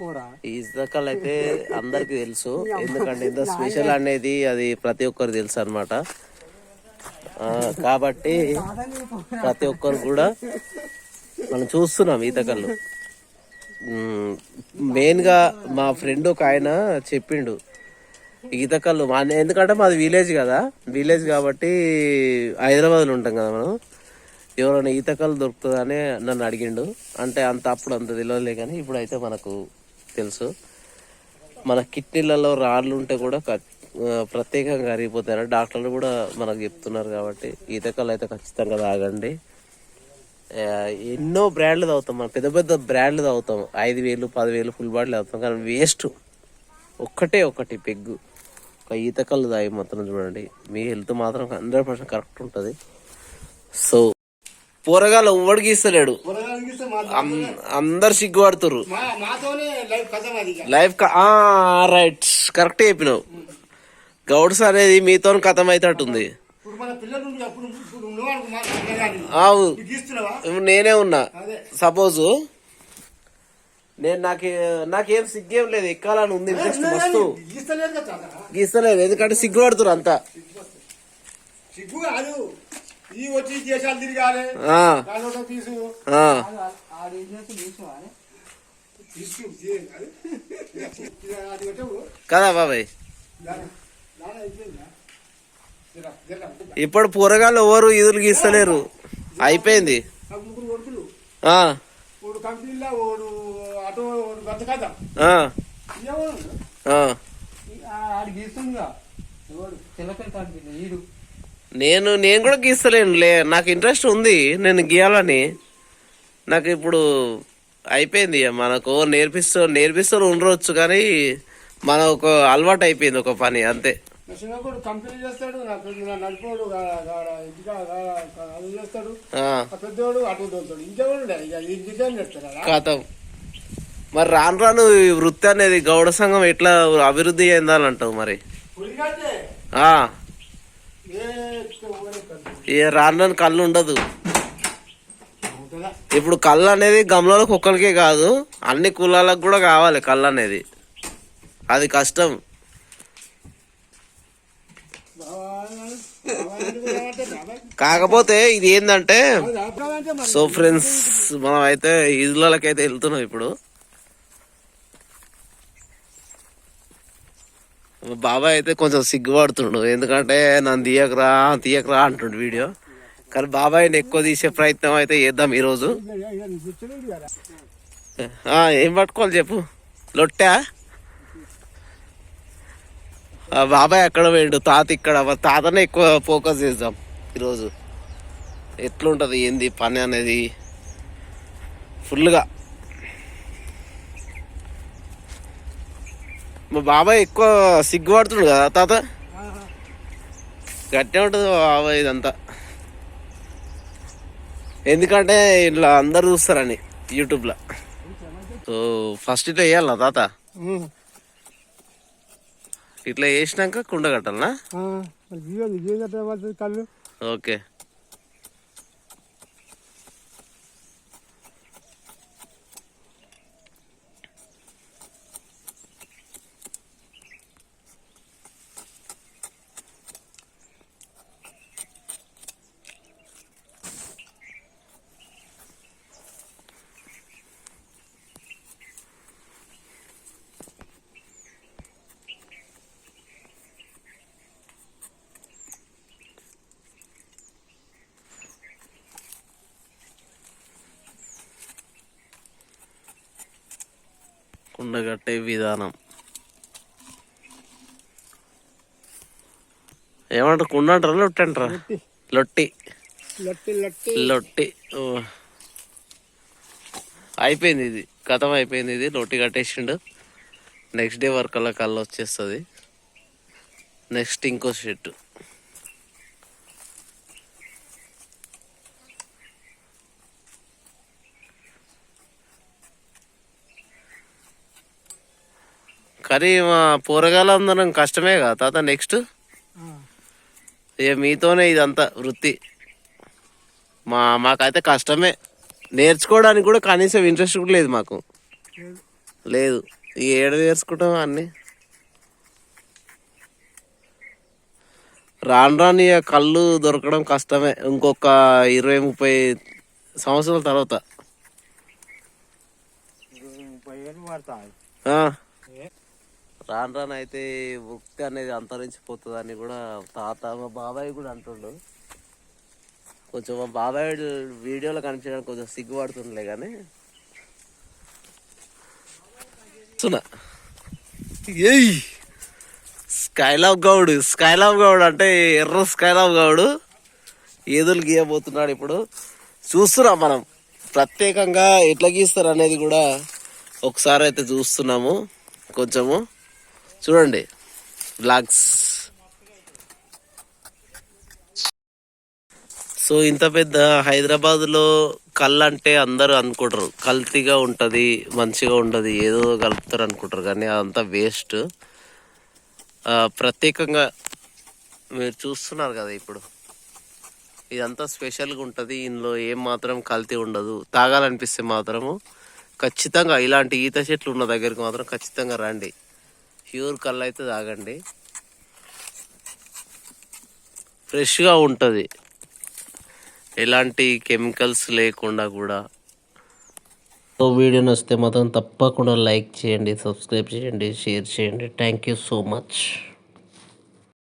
పోరా. ఈతకల్ అయితే అందరికి తెలుసు. ఎందుకంటే ఇంత స్పెషల్ అనేది అది ప్రతి ఒక్కరు తెలుసు అనమాట కాబట్టి ప్రతి ఒక్కరు కూడా మనం చూస్తున్నాం ఈతకళ్ళు మెయిన్గా మా ఫ్రెండ్ ఒక ఆయన చెప్పిండు ఈతకళ్ళు మా ఎందుకంటే మాది విలేజ్ కదా విలేజ్ కాబట్టి హైదరాబాద్లో ఉంటాం కదా మనం. ఎవరైనా ఈతకాలు దొరుకుతుందని నన్ను అడిగిండు. అంటే అంత అప్పుడు అంత తెలియలే కానీ ఇప్పుడు అయితే మనకు తెలుసు. మన కిడ్నీలలో రాళ్ళు ఉంటే కూడా క- ప్రత్యేకంగా అరిగిపోతాయని డాక్టర్లు కూడా మనకు చెప్తున్నారు కాబట్టి ఈతకళ్ళు అయితే ఖచ్చితంగా తాగండి. ఎన్నో బ్రాండ్లు తాగుతాం మనం. పెద్ద పెద్ద బ్రాండ్లు తాగుతాం. ఐదు వేలు పదివేలు ఫుల్ బాటిల్ తాగుతాం. కానీ వేస్ట్ ఒక్కటే ఒకటి పెగ్గు. ఒక ఈతకల్లు తాగి మాత్రం చూడండి. మీ హెల్త్ మాత్రం హండ్రెడ్ పర్సెంట్ కరెక్ట్ ఉంటుంది. సో పోరగాళ్ళు ఎవ్వడికి ఇస్తలేడు అం- అందరు సిగ్గుపడుతుర్రు. మాతోనే లైఫ్ రైట్. కరెక్ట్ చెప్పినావు. గౌడ్స్ అనేది మీతో కథం గీస్తున్నావా? ఇప్పుడు నేనే ఉన్నా. సపోజ్ నేను నాకు నాకేం సిగ్గేం లేదు. ఎక్కాలని ఉంది ఇంట్రెస్ట్ మస్తు. గీస్తలేదు ఎందుకంటే సిగ్గుపడుతురు అంతా. సిగ్గు కాదు. ఈ వచ్చి దేశాలు తిరగాలి తీసు. కదా బాబాయ్. ఇప్పుడు పోరగాళ్ళు ఎవరు ఈదులు గీస్తలేరు. అయిపోయింది. గీస్తుందిగా. ఎవడు? ఈడు. నేను నేను కూడా గీస్తలేను లే నాకు ఇంట్రెస్ట్ ఉంది. నేను గీయాలని. నాకు ఇప్పుడు అయిపోయింది. మనకు నేర్పిస్తూ నేర్పిస్తూ ఉండవచ్చు కానీ మన ఒక అలవాటు అయిపోయింది ఒక పని అంతే. చిన్నప్పుడు కంపెనీ చేస్తాడు. నడిపోడు చేస్తాడు. పెద్దోడు అటు కథం మరి రాను రాను ఈ వృత్తి అనేది గౌడ సంఘం ఎట్లా అభివృద్ధి చెందాలంటావు మరి? ఏ ఊరే రాను కళ్ళు ఉండదు. ఇప్పుడు కళ్ళు అనేది గమలకు కుక్కలకే కాదు అన్ని కులాలకు కూడా కావాలి కళ్ళు అనేది అది కష్టం. కాకపోతే ఇది ఏంటంటే సో ఫ్రెండ్స్ మనం అయితే ఇళ్ళకైతే వెళ్తున్నాం ఇప్పుడు. బాబాయ్ అయితే కొంచెం సిగ్గుపడుతుండు. ఎందుకంటే నన్ను తీయకరా తీయకరా అంటుండు వీడియో. కానీ బాబాయ్ని ఎక్కువ తీసే ప్రయత్నం అయితే చేద్దాం ఈరోజు. ఏం పట్టుకోవాలి చెప్పు. లొట్టా? బాబాయ్ అక్కడ పోయిండు. తాత ఇక్కడ. తాతనే ఎక్కువ ఫోకస్ చేద్దాం ఈరోజు. ఎట్లుంటుంది ఏంది పని అనేది? ఫుల్గా మా బాబాయ్ ఎక్కువ సిగ్గుపడుతుండు కదా తాత? గట్టిగా ఉంటుంది బాబాయ్ ఇదంతా. ఎందుకంటే ఇట్లా అందరు చూస్తారని యూట్యూబ్లో. సో ఫస్ట్ ఇట్లా వేయాలనా తాత. ఇట్లా వేసినాక కుండ కట్టాలనా? ఓకే. కుండ కట్టే విధానం. ఏమంటారు? కుండ అంటారా లొట్టి. అంటారా లొట్టి లట్టి. అయిపోయింది ఇది. కథం అయిపోయింది ఇది. లొట్టి కట్టేసిండు. నెక్స్ట్ డే వర్క్ అలా కళ్ళు వచ్చేస్తుంది నెక్స్ట్ ఇంకో షెట్ కానీ మా పోరగాళ్ళందరం కష్టమే కదా తాత నెక్స్ట్. ఇక మీతోనే ఇదంతా వృత్తి. మా మాకైతే కష్టమే. నేర్చుకోవడానికి కూడా కనీసం ఇంట్రెస్ట్ కూడా లేదు మాకు. లేదు. ఈ ఏడు నేర్చుకుంటాం అన్ని. రాను రాని కళ్ళు దొరకడం కష్టమే. ఇంకొక ఇరవై ముప్పై సంవత్సరాల తర్వాత. రాను రాను అయితే వృత్తి అనేది అంతరించిపోతుందని కూడా తాత మా బాబాయ్ కూడా అంటుండు. కొంచెం మా బాబాయ్ వీడియోలో కనిపించడానికి కొంచెం సిగ్గుపడుతుండలే కానీ సున్నా ఏయ్! స్కైలాబ్ గౌడ్ స్కైలాబ్ గౌడ్ అంటే ఎర్ర స్కైలాబ్ గౌడ్ ఏదులు గీయబోతున్నాడు ఇప్పుడు. చూస్తున్నాం మనం. ప్రత్యేకంగా ఎట్లా గీస్తారు అనేది కూడా ఒకసారి అయితే చూస్తున్నాము. కొంచెము. చూడండి. బ్లాగ్స్ సో ఇంత పెద్ద హైదరాబాద్లో కళ్ళు అంటే అందరూ అనుకుంటారు. కల్తీగా ఉంటుంది మంచిగా ఉండదు ఏదో కలుపుతారు అనుకుంటారు. కానీ అదంతా వేస్ట్ ప్రత్యేకంగా మీరు చూస్తున్నారు కదా ఇప్పుడు. ఇదంతా స్పెషల్గా ఉంటుంది. ఇందులో ఏం మాత్రం కల్తీ ఉండదు. తాగాలనిపిస్తే మాత్రము ఖచ్చితంగా ఇలాంటి ఈత చెట్లు ఉన్న దగ్గరికి మాత్రం ఖచ్చితంగా రండి. ప్యూర్ కళ్ళు అయితే తాగండి. ఫ్రెష్గా ఉంటుంది. ఎలాంటి కెమికల్స్ లేకుండా కూడా. సో వీడియో నచ్చితే మాత్రం తప్పకుండా లైక్ చేయండి సబ్స్క్రైబ్ చేయండి షేర్ చేయండి. Thank you so much.